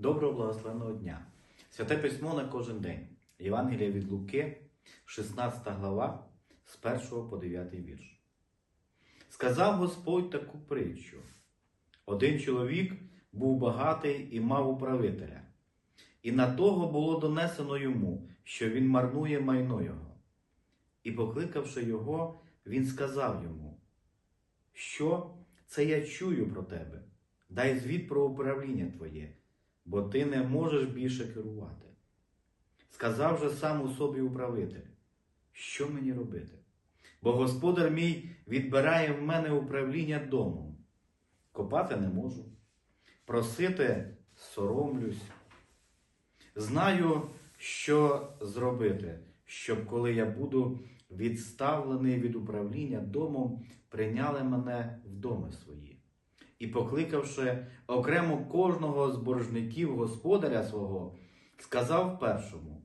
Доброго благословеного дня! Святе письмо на кожен день. Євангелія від Луки, 16 глава, з 1 по 9 вірш. Сказав Господь таку притчу. Один чоловік був багатий і мав управителя, і на того було донесено йому, що він марнує майно його. І, покликавши його, він сказав йому, що це я чую про тебе, дай звіт про управління твоє, бо ти не можеш більше керувати. Сказав же сам у собі управитель, що мені робити? Бо господар мій відбирає в мене управління домом. Копати не можу, просити соромлюсь. Знаю, що зробити, щоб коли я буду відставлений від управління домом, прийняли мене в доми свої. І, покликавши окремо кожного з боржників господаря свого, сказав першому: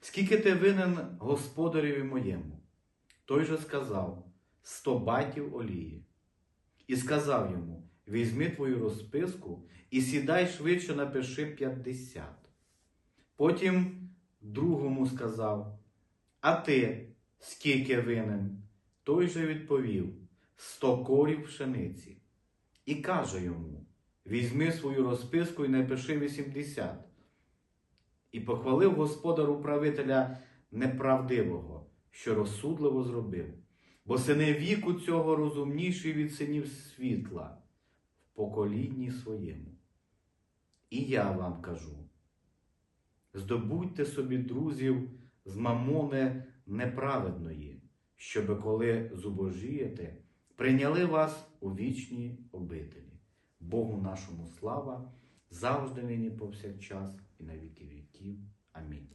Скільки ти винен господареві моєму? Той же сказав сто батів олії. І сказав йому: Візьми твою розписку і сідай швидше напиши п'ятдесят. Потім другому сказав: А ти скільки винен? Той же відповів сто корів пшениці. І каже йому: Візьми свою розписку і напиши вісімдесят. І похвалив господар управителя неправдивого, що розсудливо зробив, бо сини віку цього розумніші від синів світла в поколінні своєму. І я вам кажу: здобудьте собі друзів з мамони неправедної, щоби коли зубожієте, прийняли вас у вічні обителі. Богу нашому слава, завжди нині повсякчас і на віки віків. Амінь.